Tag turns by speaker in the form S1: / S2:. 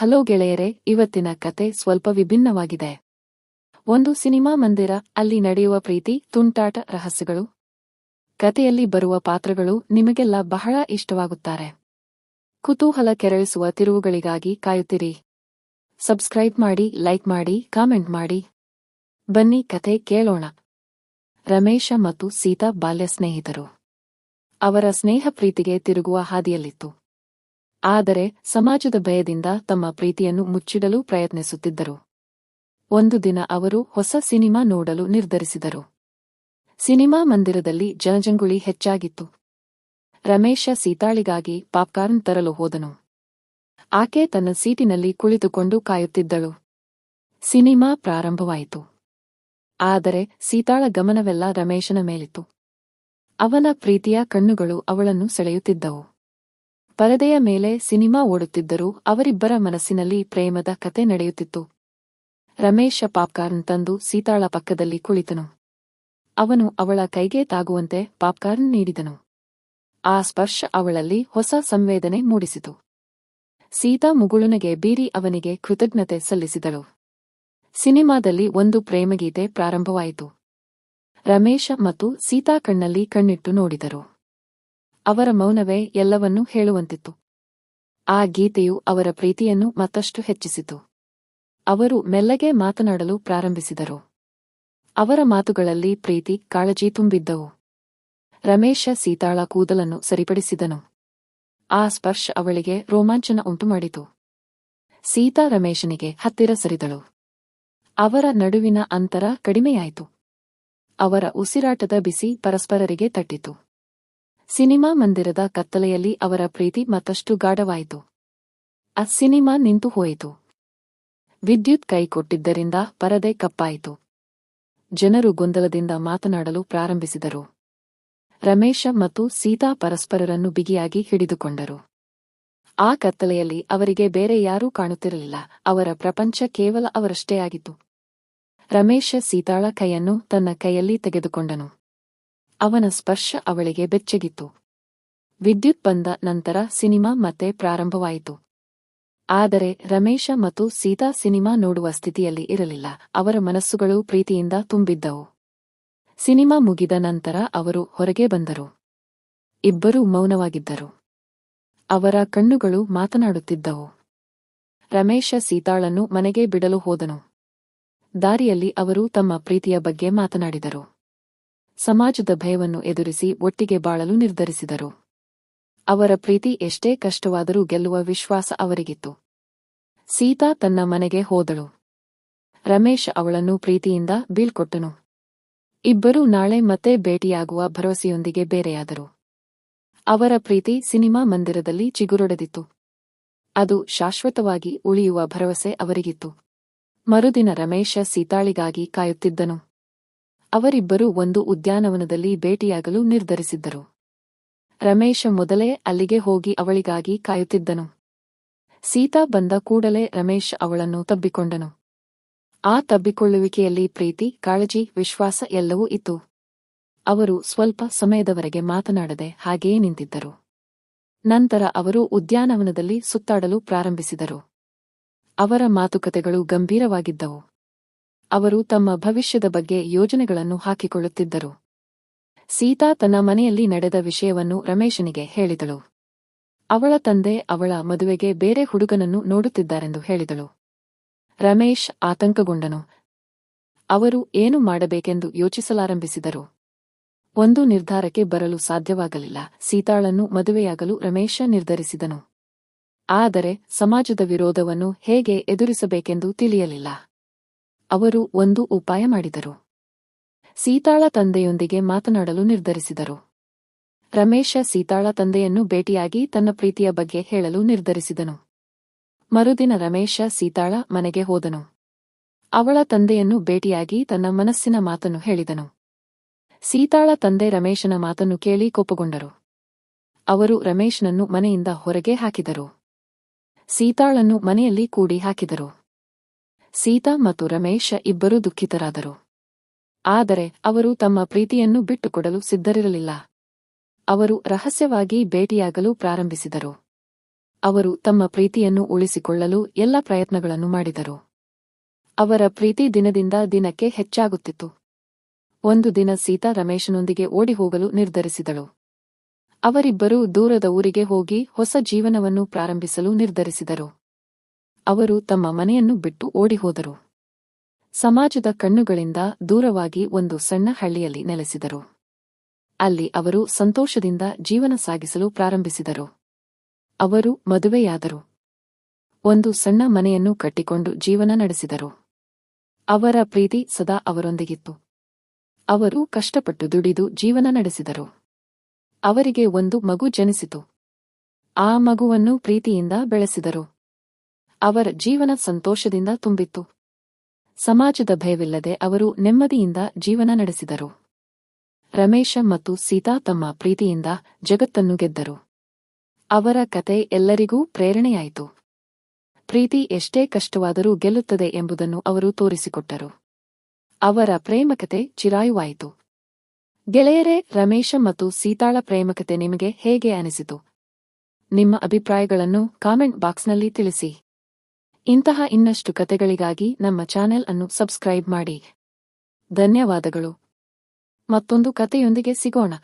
S1: Hello ಗೆಳೆಯರೆ, ಇವತ್ತಿನ ಕತೆ ಸ್ವಲ್ಪ ವಿಭಿನ್ನವಾಗಿದೆ. ಒಂದು ಸಿನಿಮಾ ಮಂದಿರ, ಅಲ್ಲಿ ನಡೆಯುವ ಪ್ರೀತಿ, ತುಂಟಾಟ ರಹಸ್ಯಗಳು. ಕತೆಯಲ್ಲಿ ಬರುವ ಪಾತ್ರಗಳು ನಿಮಗೆಲ್ಲ ಬಹಳ ಇಷ್ಟವಾಗುತ್ತಾರೆ. ಕುತೂಹಲ ಕೆರಳಿಸುವ ತಿರುವುಗಳಿಗಾಗಿ ಕಾಯುತ್ತಿರಿ. ಸಬ್ಸ್ಕ್ರೈಬ್ ಮಾಡಿ, ಲೈಕ್ ಮಾಡಿ, ಕಾಮೆಂಟ್ ಮಾಡಿ. ಬನ್ನಿ ಕತೆ ಕೇಳೋಣ. ರಮೇಶ ಮತ್ತು ಸೀತಾ ಬಾಲ್ಯ ಸ್ನೇಹಿತರು. ಅವರ ಸ್ನೇಹ ಪ್ರೀತಿಗೆ ತಿರುಗುವ ಹಾದಿಯಲ್ಲಿತ್ತು. ಆದರೆ ಸಮಾಜದ ಭಯದಿಂದ ತಮ್ಮ ಪ್ರೀತಿಯನ್ನು ಮುಚ್ಚಿಡಲು ಪ್ರಯತ್ನಿಸುತ್ತಿದ್ದರು. ಒಂದು ದಿನ ಅವರು ಹೊಸ ಸಿನಿಮಾ ನೋಡಲು ನಿರ್ಧರಿಸಿದರು. ಸಿನಿಮಾ ಮಂದಿರದಲ್ಲಿ ಜನಜಂಗುಳಿ ಹೆಚ್ಚಾಗಿತ್ತು. ರಮೇಶ ಸೀತಾಳಿಗಾಗಿ ಪಾಪ್ಕಾರ್ನ್ ತರಲು ಹೋದನು. ಆಕೆ ತನ್ನ ಸೀಟಿನಲ್ಲಿ ಕುಳಿತುಕೊಂಡು ಕಾಯುತ್ತಿದ್ದಳು. ಸಿನಿಮಾ ಪ್ರಾರಂಭವಾಯಿತು. ಆದರೆ ಸೀತಾಳ ಗಮನವೆಲ್ಲ ರಮೇಶನ ಮೇಲಿತ್ತು. ಅವನ ಪ್ರೀತಿಯ ಕಣ್ಣುಗಳು ಅವಳನ್ನು ಸೆಳೆಯುತ್ತಿದ್ದವು. ಪರದೆಯ ಮೇಲೆ ಸಿನಿಮಾ ಓಡುತ್ತಿದ್ದರೂ ಅವರಿಬ್ಬರ ಮನಸ್ಸಿನಲ್ಲಿ ಪ್ರೇಮದ ಕತೆ ನಡೆಯುತ್ತಿತ್ತು. ರಮೇಶ ಪಾಪ್ಕಾರ್ನ್ ತಂದು ಸೀತಾಳ ಪಕ್ಕದಲ್ಲಿ ಕುಳಿತನು. ಅವನು ಅವಳ ಕೈಗೆ ತಾಗುವಂತೆ ಪಾಪ್ಕಾರ್ನ್ ನೀಡಿದನು. ಆ ಸ್ಪರ್ಶ ಅವಳಲ್ಲಿ ಹೊಸ ಸಂವೇದನೆ ಮೂಡಿಸಿತು. ಸೀತಾ ಮುಗುಳುನಗೆ ಬೀರಿ ಅವನಿಗೆ ಕೃತಜ್ಞತೆ ಸಲ್ಲಿಸಿದಳು. ಸಿನಿಮಾದಲ್ಲಿ ಒಂದು ಪ್ರೇಮಗೀತೆ ಪ್ರಾರಂಭವಾಯಿತು. ರಮೇಶ ಮತ್ತು ಸೀತಾ ಕಣ್ಣಲ್ಲಿ ಕಣ್ಣಿಟ್ಟು ನೋಡಿದರು. ಅವರ ಮೌನವೇ ಎಲ್ಲವನ್ನೂ ಹೇಳುವಂತಿತ್ತು. ಆ ಗೀತೆಯು ಅವರ ಪ್ರೀತಿಯನ್ನು ಮತ್ತಷ್ಟು ಹೆಚ್ಚಿಸಿತು. ಅವರು ಮೆಲ್ಲಗೆ ಮಾತನಾಡಲು ಪ್ರಾರಂಭಿಸಿದರು. ಅವರ ಮಾತುಗಳಲ್ಲಿ ಪ್ರೀತಿ, ಕಾಳಜಿ ತುಂಬಿದ್ದವು. ರಮೇಶ ಸೀತಾಳ ಕೂದಲನ್ನು ಸರಿಪಡಿಸಿದನು. ಆ ಸ್ಪರ್ಶ ಅವಳಿಗೆ ರೋಮಾಂಚನ ಉಂಟುಮಾಡಿತು. ಸೀತಾ ರಮೇಶನಿಗೆ ಹತ್ತಿರ ಸರಿದಳು. ಅವರ ನಡುವಿನ ಅಂತರ ಕಡಿಮೆಯಾಯಿತು. ಅವರ ಉಸಿರಾಟದ ಬಿಸಿ ಪರಸ್ಪರರಿಗೆ ತಟ್ಟಿತು. ಸಿನಿಮಾ ಮಂದಿರದ ಕತ್ತಲೆಯಲ್ಲಿ ಅವರ ಪ್ರೀತಿ ಮತ್ತಷ್ಟು ಗಾಢವಾಯಿತು. ಆ ಸಿನಿಮಾ ನಿಂತು ಹೋಯಿತು. ವಿದ್ಯುತ್ ಕೈ ಕೊಟ್ಟಿದ್ದರಿಂದ ಪರದೆ ಕಪ್ಪಾಯಿತು. ಜನರು ಗೊಂದಲದಿಂದ ಮಾತನಾಡಲು ಪ್ರಾರಂಭಿಸಿದರು. ರಮೇಶ ಮತ್ತು ಸೀತಾ ಪರಸ್ಪರರನ್ನು ಬಿಗಿಯಾಗಿ ಹಿಡಿದುಕೊಂಡರು. ಆ ಕತ್ತಲೆಯಲ್ಲಿ ಅವರಿಗೆ ಬೇರೆ ಯಾರೂ ಕಾಣುತ್ತಿರಲಿಲ್ಲ. ಅವರ ಪ್ರಪಂಚ ಕೇವಲ ಅವರಷ್ಟೇ ಆಗಿತ್ತು. ರಮೇಶ ಸೀತಾಳ ಕೈಯನ್ನು ತನ್ನ ಕೈಯಲ್ಲಿ ತೆಗೆದುಕೊಂಡನು. ಅವನ ಸ್ಪರ್ಶ ಅವಳಿಗೆ ಬೆಚ್ಚಗಿತ್ತು. ವಿದ್ಯುತ್ ಬಂದ ನಂತರ ಸಿನಿಮಾ ಮತ್ತೆ ಪ್ರಾರಂಭವಾಯಿತು. ಆದರೆ ರಮೇಶ ಮತ್ತು ಸೀತಾ ಸಿನಿಮಾ ನೋಡುವ ಸ್ಥಿತಿಯಲ್ಲಿ ಇರಲಿಲ್ಲ. ಅವರ ಮನಸ್ಸುಗಳು ಪ್ರೀತಿಯಿಂದ ತುಂಬಿದ್ದವು. ಸಿನಿಮಾ ಮುಗಿದ ನಂತರ ಅವರು ಹೊರಗೆ ಬಂದರು. ಇಬ್ಬರೂ ಮೌನವಾಗಿದ್ದರು. ಅವರ ಕಣ್ಣುಗಳು ಮಾತನಾಡುತ್ತಿದ್ದವು. ರಮೇಶ ಸೀತಾಳನ್ನು ಮನೆಗೆ ಬಿಡಲು ಹೋದನು. ದಾರಿಯಲ್ಲಿ ಅವರು ತಮ್ಮ ಪ್ರೀತಿಯ ಬಗ್ಗೆ ಮಾತನಾಡಿದರು. ಸಮಾಜದ ಭಯವನ್ನು ಎದುರಿಸಿ ಒಟ್ಟಿಗೆ ಬಾಳಲು ನಿರ್ಧರಿಸಿದರು. ಅವರ ಪ್ರೀತಿ ಎಷ್ಟೇ ಕಷ್ಟವಾದರೂ ಗೆಲ್ಲುವ ವಿಶ್ವಾಸ ಅವರಿಗಿತ್ತು. ಸೀತಾ ತನ್ನ ಮನೆಗೆ ಹೋದಳು. ರಮೇಶ್ ಅವಳನ್ನು ಪ್ರೀತಿಯಿಂದ ಬೀಳ್ಕೊಟ್ಟನು. ಇಬ್ಬರೂ ನಾಳೆ ಮತ್ತೆ ಭೇಟಿಯಾಗುವ ಭರವಸೆಯೊಂದಿಗೆ ಬೇರೆಯಾದರು. ಅವರ ಪ್ರೀತಿ ಸಿನಿಮಾ ಮಂದಿರದಲ್ಲಿ ಚಿಗುರೊಡೆದಿತ್ತು. ಅದು ಶಾಶ್ವತವಾಗಿ ಉಳಿಯುವ ಭರವಸೆ ಅವರಿಗಿತ್ತು. ಮರುದಿನ ರಮೇಶ ಸೀತಾಳಿಗಾಗಿ ಕಾಯುತ್ತಿದ್ದನು. ಅವರಿಬ್ಬರೂ ಒಂದು ಉದ್ಯಾನವನದಲ್ಲಿ ಭೇಟಿಯಾಗಲು ನಿರ್ಧರಿಸಿದ್ದರು. ರಮೇಶ ಮೊದಲೇ ಅಲ್ಲಿಗೆ ಹೋಗಿ ಅವಳಿಗಾಗಿ ಕಾಯುತ್ತಿದ್ದನು. ಸೀತಾ ಬಂದ ಕೂಡಲೇ ರಮೇಶ್ ಅವಳನ್ನು ತಬ್ಬಿಕೊಂಡನು. ಆ ತಬ್ಬಿಕೊಳ್ಳುವಿಕೆಯಲ್ಲಿ ಪ್ರೀತಿ, ಕಾಳಜಿ, ವಿಶ್ವಾಸ ಎಲ್ಲವೂ ಇತ್ತು. ಅವರು ಸ್ವಲ್ಪ ಸಮಯದವರೆಗೆ ಮಾತನಾಡದೆ ಹಾಗೆಯೇ ನಿಂತಿದ್ದರು. ನಂತರ ಅವರು ಉದ್ಯಾನವನದಲ್ಲಿ ಸುತ್ತಾಡಲು ಪ್ರಾರಂಭಿಸಿದರು. ಅವರ ಮಾತುಕತೆಗಳು ಗಂಭೀರವಾಗಿದ್ದವು. ಅವರು ತಮ್ಮ ಭವಿಷ್ಯದ ಬಗ್ಗೆ ಯೋಜನೆಗಳನ್ನು ಹಾಕಿಕೊಳ್ಳುತ್ತಿದ್ದರು. ಸೀತಾ ತನ್ನ ಮನೆಯಲ್ಲಿ ನಡೆದ ವಿಷಯವನ್ನು ರಮೇಶನಿಗೆ ಹೇಳಿದಳು. ಅವಳ ತಂದೆ ಅವಳ ಮದುವೆಗೆ ಬೇರೆ ಹುಡುಗನನ್ನು ನೋಡುತ್ತಿದ್ದಾರೆಂದು ಹೇಳಿದಳು. ರಮೇಶ್ ಆತಂಕಗೊಂಡನು. ಅವರು ಏನು ಮಾಡಬೇಕೆಂದು ಯೋಚಿಸಲಾರಂಭಿಸಿದರು. ಒಂದು ನಿರ್ಧಾರಕ್ಕೆ ಬರಲು ಸಾಧ್ಯವಾಗಲಿಲ್ಲ. ಸೀತಾಳನ್ನು ಮದುವೆಯಾಗಲು ರಮೇಶ ನಿರ್ಧರಿಸಿದನು. ಆದರೆ ಸಮಾಜದ ವಿರೋಧವನ್ನು ಹೇಗೆ ಎದುರಿಸಬೇಕೆಂದು ತಿಳಿಯಲಿಲ್ಲ. ಅವರು ಒಂದು ಉಪಾಯ ಮಾಡಿದರು. ಸೀತಾಳ ತಂದೆಯೊಂದಿಗೆ ಮಾತನಾಡಲು ನಿರ್ಧರಿಸಿದರು. ರಮೇಶ ಸೀತಾಳ ತಂದೆಯನ್ನು ಭೇಟಿಯಾಗಿ ತನ್ನ ಪ್ರೀತಿಯ ಬಗ್ಗೆ ಹೇಳಲು ನಿರ್ಧರಿಸಿದನು. ಮರುದಿನ ರಮೇಶ ಸೀತಾಳ ಮನೆಗೆ ಹೋದನು. ಅವಳ ತಂದೆಯನ್ನು ಭೇಟಿಯಾಗಿ ತನ್ನ ಮನಸ್ಸಿನ ಮಾತನ್ನು ಹೇಳಿದನು. ಸೀತಾಳ ತಂದೆ ರಮೇಶನ ಮಾತನ್ನು ಕೇಳಿ ಕೋಪಗೊಂಡರು. ಅವರು ರಮೇಶನನ್ನು ಮನೆಯಿಂದ ಹೊರಗೆ ಹಾಕಿದರು. ಸೀತಾಳನ್ನು ಮನೆಯಲ್ಲಿ ಕೂಡಿ ಹಾಕಿದರು. ಸೀತಾ ಮತ್ತು ರಮೇಶ ಇಬ್ಬರೂ ದುಃಖಿತರಾದರು. ಆದರೆ ಅವರು ತಮ್ಮ ಪ್ರೀತಿಯನ್ನು ಬಿಟ್ಟುಕೊಡಲು ಸಿದ್ಧರಿರಲಿಲ್ಲ. ಅವರು ರಹಸ್ಯವಾಗಿ ಭೇಟಿಯಾಗಲು ಪ್ರಾರಂಭಿಸಿದರು. ಅವರು ತಮ್ಮ ಪ್ರೀತಿಯನ್ನು ಉಳಿಸಿಕೊಳ್ಳಲು ಎಲ್ಲ ಪ್ರಯತ್ನಗಳನ್ನು ಮಾಡಿದರು. ಅವರ ಪ್ರೀತಿ ದಿನದಿಂದ ದಿನಕ್ಕೆ ಹೆಚ್ಚಾಗುತ್ತಿತ್ತು. ಒಂದು ದಿನ ಸೀತಾ ರಮೇಶನೊಂದಿಗೆ ಓಡಿಹೋಗಲು ನಿರ್ಧರಿಸಿದಳು. ಅವರಿಬ್ಬರೂ ದೂರದ ಊರಿಗೆ ಹೋಗಿ ಹೊಸ ಜೀವನವನ್ನು ಪ್ರಾರಂಭಿಸಲು ನಿರ್ಧರಿಸಿದರು. ಅವರು ತಮ್ಮ ಮನೆಯನ್ನು ಬಿಟ್ಟು ಓಡಿಹೋದರು. ಸಮಾಜದ ಕಣ್ಣುಗಳಿಂದ ದೂರವಾಗಿ ಒಂದು ಸಣ್ಣ ಹಳ್ಳಿಯಲ್ಲಿ ನೆಲೆಸಿದರು. ಅಲ್ಲಿ ಅವರು ಸಂತೋಷದಿಂದ ಜೀವನ ಸಾಗಿಸಲು ಪ್ರಾರಂಭಿಸಿದರು. ಅವರು ಮದುವೆಯಾದರು. ಒಂದು ಸಣ್ಣ ಮನೆಯನ್ನು ಕಟ್ಟಿಕೊಂಡು ಜೀವನ ನಡೆಸಿದರು. ಅವರ ಪ್ರೀತಿ ಸದಾ ಅವರೊಂದಿಗಿತ್ತು. ಅವರು ಕಷ್ಟಪಟ್ಟು ದುಡಿದು ಜೀವನ ನಡೆಸಿದರು. ಅವರಿಗೆ ಒಂದು ಮಗು ಜನಿಸಿತು. ಆ ಮಗುವನ್ನು ಪ್ರೀತಿಯಿಂದ ಬೆಳೆಸಿದರು. ಅವರ ಜೀವನ ಸಂತೋಷದಿಂದ ತುಂಬಿತ್ತು. ಸಮಾಜದ ಭಯವಿಲ್ಲದೆ ಅವರು ನೆಮ್ಮದಿಯಿಂದ ಜೀವನ ನಡೆಸಿದರು. ರಮೇಶ ಮತ್ತು ಸೀತಾ ತಮ್ಮ ಪ್ರೀತಿಯಿಂದ ಜಗತ್ತನ್ನು ಗೆದ್ದರು. ಅವರ ಕತೆ ಎಲ್ಲರಿಗೂ ಪ್ರೇರಣೆಯಾಯಿತು. ಪ್ರೀತಿ ಎಷ್ಟೇ ಕಷ್ಟವಾದರೂ ಗೆಲ್ಲುತ್ತದೆ ಎಂಬುದನ್ನು ಅವರು ತೋರಿಸಿಕೊಟ್ಟರು. ಅವರ ಪ್ರೇಮಕತೆ ಚಿರಾಯುವಾಯಿತು. ಗೆಳೆಯರೇ, ರಮೇಶ ಮತ್ತು ಸೀತಾಳ ಪ್ರೇಮಕತೆ ನಿಮಗೆ ಹೇಗೆ ಅನಿಸಿತು? ನಿಮ್ಮ ಅಭಿಪ್ರಾಯಗಳನ್ನು ಕಾಮೆಂಟ್ ಬಾಕ್ಸ್ನಲ್ಲಿ ತಿಳಿಸಿ. ಇಂತಹ ಇನ್ನಷ್ಟು ಕತೆಗಳಿಗಾಗಿ ನಮ್ಮ ಚಾನೆಲ್ ಅನ್ನು ಸಬ್ಸ್ಕ್ರೈಬ್ ಮಾಡಿ. ಧನ್ಯವಾದಗಳು. ಮತ್ತೊಂದು ಕತೆಯೊಂದಿಗೆ ಸಿಗೋಣ.